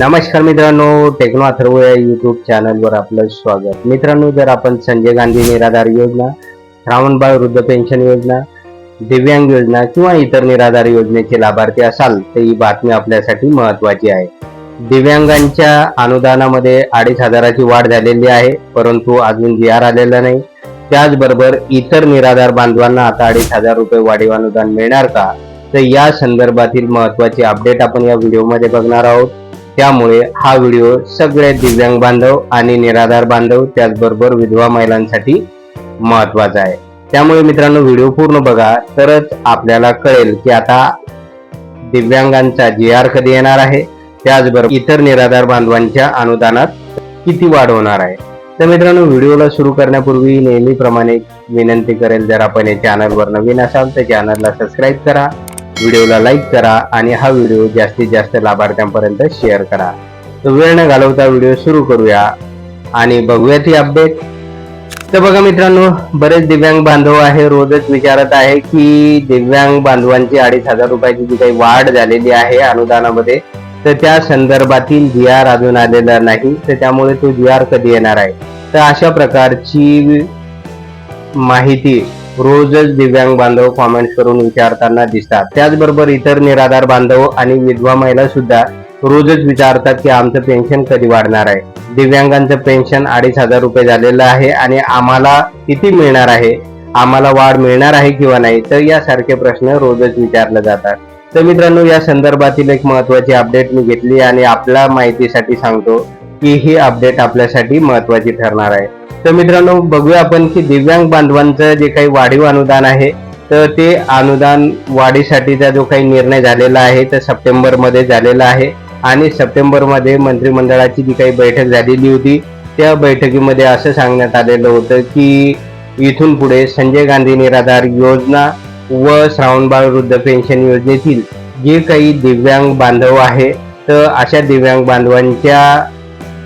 नमस्कार मित्रांनो टेक्नो अथर्व या युट्यूब चॅनलवर आपलं स्वागत. मित्रांनो जर आपण संजय गांधी निराधार योजना श्रावणबाळ वृद्ध पेन्शन योजना दिव्यांग योजना किंवा इतर निराधार योजनेचे लाभार्थी असाल तर ही बातमी आपल्यासाठी महत्वाची आहे. दिव्यांगांच्या अनुदानामध्ये अडीच हजाराची वाढ झालेली आहे परंतु अजून जी आर आलेला नाही. त्याचबरोबर इतर निराधार बांधवांना आता अडीच हजार रुपये वाढीव अनुदान मिळणार का? तर या संदर्भातील महत्वाची अपडेट आपण या व्हिडिओमध्ये बघणार आहोत. त्यामुळे हा व्हिडिओ सगळे दिव्यांग बांधव आणि निराधार बांधव त्याचबरोबर विधवा महिलांसाठी महत्त्वाचा आहे. त्यामुळे मित्रांनो व्हिडिओ पूर्ण बघा. तरच आपल्याला कळेल की आता दिव्यांगांचा जी आर कधी येणार आहे. त्याचबरोबर इतर निराधार बांधवांच्या अनुदानात किती वाढ होणार आहे. तर मित्रांनो व्हिडिओला सुरू करण्यापूर्वी नेहमीप्रमाणे विनंती करेल जर आपण या चॅनलवर नवीन असाल तर चॅनलला सबस्क्राईब करा. व्हिडिओला लाईक करा आणि हा व्हिडिओ जास्तीत जास्त लाभार्थ्यांपर्यंत शेअर करा. तर वेळ न घालवता व्हिडिओ सुरू करूया आणि बघूयात ही अपडेट. तर बघा मित्रांनो बरेच दिव्यांग बांधव आहे रोजच विचारत आहे की दिव्यांग बांधवांची अडीच हजार रुपयाची जी काही वाढ झालेली आहे अनुदानामध्ये तर त्या संदर्भातील जी आर अजून आलेला नाही तर त्यामुळे तो जी आर कधी येणार आहे? तर अशा प्रकारची माहिती रोजच दिव्यांग बांधव कॉमेंट करून विचारताना दिसतात. त्याचबरोबर इतर निराधार बांधव आणि विधवा महिला सुद्धा रोजच विचारतात की आमचं पेन्शन कधी वाढणार आहे? दिव्यांगांचं पेन्शन अडीच हजार रुपये झालेलं आहे आणि आम्हाला किती मिळणार आहे? आम्हाला वाढ मिळणार आहे किंवा नाही? तर यासारखे प्रश्न रोजच विचारले जातात. तर मित्रांनो या संदर्भातील एक महत्वाची अपडेट मी घेतली आणि आपल्या माहितीसाठी सांगतो. की ही अपडेट आपल्यासाठी महत्वाची ठरणार आहे. तर मित्रांनो बघूया आपण की दिव्यांग बांधवांचं जे काही वाढीव अनुदान आहे तर ते अनुदान वाढीसाठीचा जो काही निर्णय झालेला आहे तर सप्टेंबरमध्ये झालेला आहे. आणि सप्टेंबरमध्ये मंत्रिमंडळाची जी काही बैठक झालेली होती त्या बैठकीमध्ये असं सांगण्यात आलेलं होतं की इथून पुढे संजय गांधी निराधार योजना व श्रावणबाळ वृद्ध पेन्शन योजनेतील जे काही दिव्यांग बांधव आहे तर अशा दिव्यांग बांधवांच्या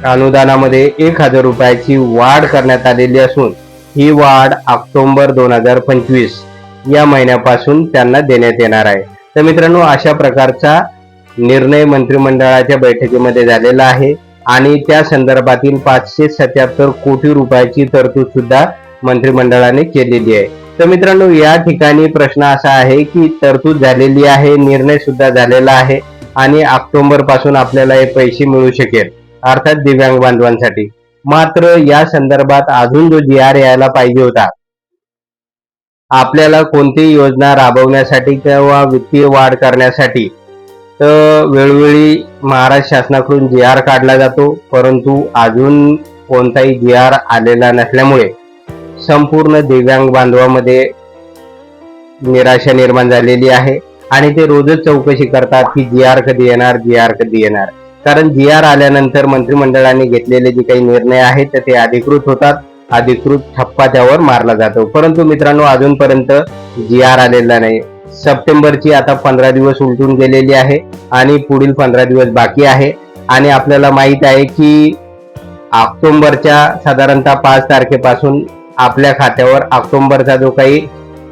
अनुदानामध्ये एक हजार रुपयाची वाढ करण्यात आलेली असून ही वाढ ऑक्टोबर दोन हजार पंचवीस या महिन्यापासून त्यांना देण्यात येणार आहे. तर मित्रांनो अशा प्रकारचा निर्णय मंत्रिमंडळाच्या बैठकीमध्ये झालेला आहे आणि त्या संदर्भातील पाचशे सत्याहत्तर कोटी रुपयाची तरतूद सुद्धा मंत्रिमंडळाने केलेली आहे. तर मित्रांनो या ठिकाणी प्रश्न असा आहे की तरतूद झालेली आहे निर्णय सुद्धा झालेला आहे आणि ऑक्टोबरपासून आपल्याला हे पैसे मिळू शकेल. अर्थात दिव्यांग बांधवांसाठी. मात्र या संदर्भात अजून जो जी आर यायला पाहिजे होता आपल्याला कोणतीही योजना राबवण्यासाठी किंवा वित्तीय वाढ करण्यासाठी तर वेळोवेळी महाराष्ट्र शासनाकडून जी आर काढला जातो. परंतु अजून कोणताही जी आर आलेला नसल्यामुळे संपूर्ण दिव्यांग बांधवामध्ये निराशा निर्माण झालेली आहे. आणि ते रोजच चौकशी करतात की जी आर कधी येणार जी आर कधी येणार. कारण जी आर आल्यानंतर मंत्रिमंडळाने घेतलेले जे काही निर्णय आहेत तर ते अधिकृत होतात. अधिकृत ठप्पा त्यावर मारला जातो. परंतु मित्रांनो अजूनपर्यंत जी आर आलेला नाही. सप्टेंबरची आता पंधरा दिवस उलटून गेलेली आहे आणि पुढील पंधरा दिवस बाकी आहे. आणि आपल्याला माहीत आहे की ऑक्टोंबरच्या साधारणतः पाच तारखेपासून आपल्या खात्यावर ऑक्टोंबरचा जो काही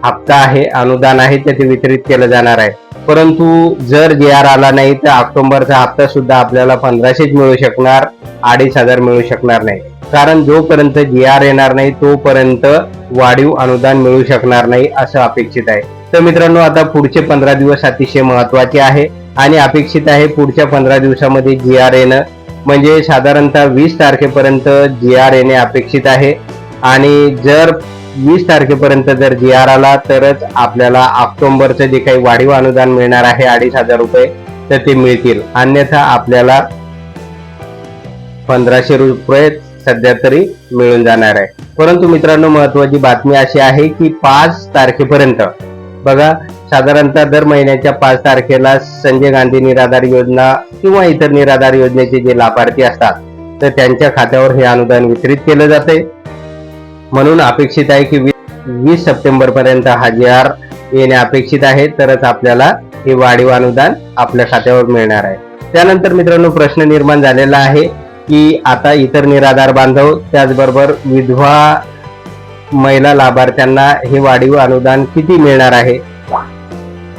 हप्ता आहे अनुदान आहे ते ते वितरित केलं जाणार आहे. परंतु जर जे आर आला नाही तर ऑक्टोबरचा हप्ता सुद्धा आपल्याला पंधराशेच मिळू शकणार अडीच हजार मिळू शकणार नाही. कारण जोपर्यंत जी आर येणार नाही तोपर्यंत वाढीव अनुदान मिळू शकणार नाही असं अपेक्षित आहे. तर मित्रांनो आता पुढचे पंधरा दिवस अतिशय महत्त्वाचे आहे आणि अपेक्षित आहे पुढच्या पंधरा दिवसामध्ये जी आर येणं. म्हणजे साधारणतः वीस तारखेपर्यंत जी आर येणे अपेक्षित आहे. आणि जर वीस तारखेपर्यंत जर जी आर आला तरच आपल्याला ऑक्टोबरचं जे काही वाढीव अनुदान मिळणार आहे अडीच हजार रुपये तर ते मिळतील. अन्यथा आपल्याला पंधराशे रुपये सध्या तरी मिळून जाणार आहे. परंतु मित्रांनो महत्वाची बातमी अशी आहे की पाच तारखेपर्यंत बघा साधारणतः दर महिन्याच्या पाच तारखेला संजय गांधी निराधार योजना किंवा इतर निराधार योजनेचे जे लाभार्थी असतात तर त्यांच्या खात्यावर हे अनुदान वितरित केलं जाते. म्हणून अपेक्षित आहे की वीस सप्टेंबर पर्यंत हा जी आर येणे अपेक्षित आहे तरच आपल्याला हे वाढीव अनुदान आपल्या खात्यावर मिळणार आहे. त्यानंतर मित्रांनो प्रश्न निर्माण झालेला आहे की आता इतर निराधार बांधव त्याचबरोबर विधवा महिला लाभार्थ्यांना हे वाढीव अनुदान किती मिळणार आहे?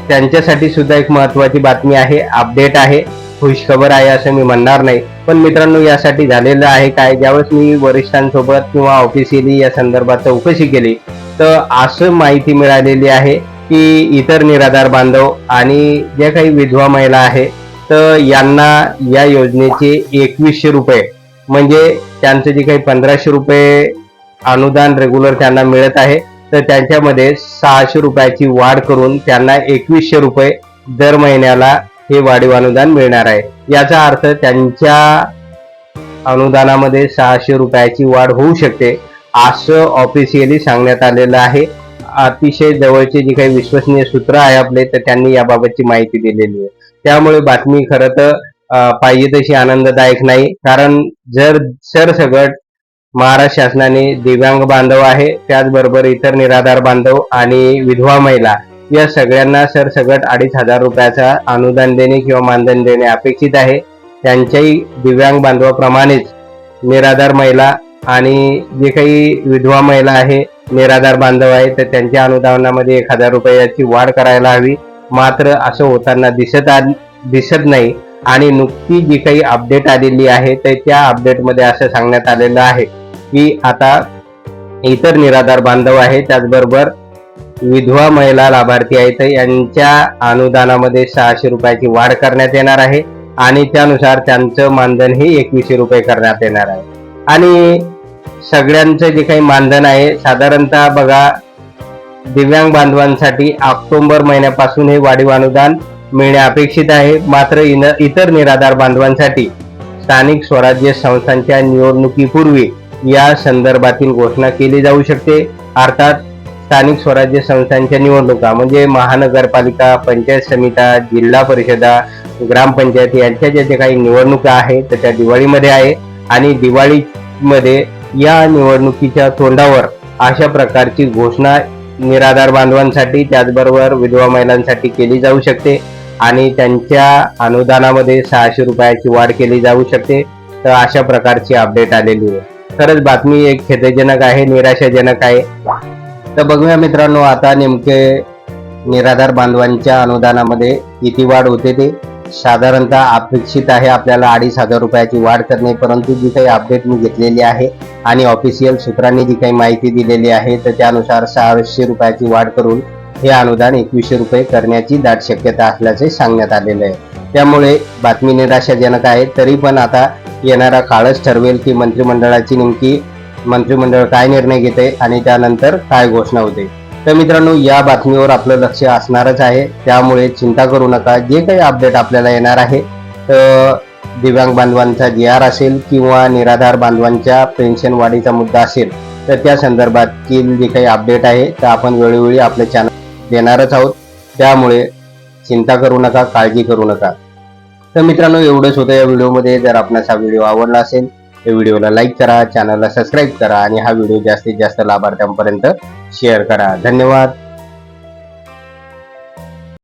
त्यांच्यासाठी सुद्धा एक महत्वाची बातमी आहे अपडेट आहे. खुशखबर आहे असं मी म्हणणार नाही. पण मित्रांनो यासाठी झालेलं आहे काय? ज्यावेळेस मी वरिष्ठांसोबत किंवा ऑफिशियली या संदर्भात चौकशी केली तर असं माहिती मिळालेली आहे की इतर निराधार बांधव आणि ज्या काही विधवा महिला आहे तर यांना या योजनेचे एकवीसशे रुपये म्हणजे त्यांचं जे काही पंधराशे रुपये अनुदान रेग्युलर त्यांना मिळत आहे तर त्यांच्यामध्ये सहाशे रुपयाची वाढ करून त्यांना एकवीसशे रुपये दर महिन्याला हे वाढीव अनुदान मिळणार आहे. याचा अर्थ त्यांच्या अनुदानामध्ये सहाशे रुपयाची वाढ होऊ शकते असं ऑफिशियली सांगण्यात आलेलं आहे. अतिशय जवळचे जे काही विश्वसनीय सूत्र आहे आपले तर त्यांनी याबाबतची माहिती दिलेली आहे. त्यामुळे बातमी खरं तर पाहिजे तशी आनंददायक नाही. कारण जर सरसगट महाराष्ट्र शासनाने दिव्यांग बांधव आहे त्याचबरोबर इतर निराधार बांधव आणि विधवा महिला या सगळ्यांना सरसगट अडीच हजार रुपयाचा अनुदान देणे किंवा मानधन देणे अपेक्षित आहे. त्यांच्याही दिव्यांग बांधवाप्रमाणेच निराधार महिला आणि जे काही विधवा महिला आहे निराधार बांधव आहे तर त्यांच्या अनुदानामध्ये एक हजार रुपयाची वाढ करायला हवी. मात्र असं होताना दिसत आ दिसत नाही. आणि नुकती जी काही अपडेट आलेली आहे तर त्या अपडेटमध्ये असं सांगण्यात आलेलं आहे की आता इतर निराधार बांधव आहे त्याचबरोबर विधवा महिला लाभार्थी आहेत. यांच्या अनुदानामध्ये सहाशे रुपयाची वाढ करण्यात येणार आहे आणि त्यानुसार त्यांचं मानधन हे एकवीसशे रुपये करण्यात येणार आहे. आणि सगळ्यांचं जे काही मानधन आहे साधारणतः बघा दिव्यांग बांधवांसाठी ऑक्टोबर महिन्यापासून हे वाढीव अनुदान मिळणे अपेक्षित आहे. मात्र इन- इतर निराधार बांधवांसाठी स्थानिक स्वराज्य संस्थांच्या निवडणुकीपूर्वी या संदर्भातील घोषणा केली जाऊ शकते. अर्थात स्थानिक स्वराज्य संस्थांच्या निवडणुका म्हणजे महानगरपालिका पंचायत समिता जिल्हा परिषदा ग्रामपंचायत यांच्या ज्या ज्या काही निवडणुका आहेत तर त्या दिवाळीमध्ये आहे. आणि दिवाळीमध्ये या निवडणुकीच्या तोंडावर अशा प्रकारची घोषणा निराधार बांधवांसाठी त्याचबरोबर विधवा महिलांसाठी केली जाऊ शकते. आणि त्यांच्या अनुदानामध्ये सहाशे रुपयाची वाढ केली जाऊ शकते. तर अशा प्रकारची अपडेट आलेली आहे. खरंच बातमी एक खेदजनक आहे निराशाजनक आहे. तर बघूया मित्रांनो आता नेमके निराधार बांधवांच्या अनुदानामध्ये किती वाढ होते ते. साधारणतः अपेक्षित आहे आपल्याला अडीच हजार रुपयाची वाढ करणे परंतु जी काही अपडेट मी घेतलेली आहे आणि ऑफिशियल सूत्रांनी जी काही माहिती दिलेली आहे तर त्यानुसार सहाशे रुपयाची वाढ करून हे अनुदान एकवीसशे रुपये करण्याची दाट शक्यता असल्याचे सांगण्यात आलेले आहे. त्यामुळे बातमी निराशाजनक आहे. तरी पण आता येणारा काळच ठरवेल की मंत्रिमंडळाची नेमकी मंत्रिमंडळ काय निर्णय घेते आणि त्यानंतर काय घोषणा होते. तर मित्रांनो या बातमीवर आपलं लक्ष असणारच आहे. त्यामुळे चिंता करू नका. जे काही अपडेट आपल्याला येणार आहे तर दिव्यांग बांधवांचा जी आर असेल किंवा निराधार बांधवांच्या पेन्शन वाढीचा मुद्दा असेल तर त्या संदर्भातील जे काही अपडेट आहे तर आपण वेळोवेळी आपल्या चॅनल देणारच आहोत. त्यामुळे चिंता करू नका काळजी करू नका. तर मित्रांनो एवढंच होतं या व्हिडिओमध्ये जर आपणास हा व्हिडिओ आवडला असेल व्हिडिओला लाईक करा चॅनलला सबस्क्राईब करा आणि हा व्हिडिओ जास्तीत जास्त लाभार्थ्यांपर्यंत शेअर करा. धन्यवाद.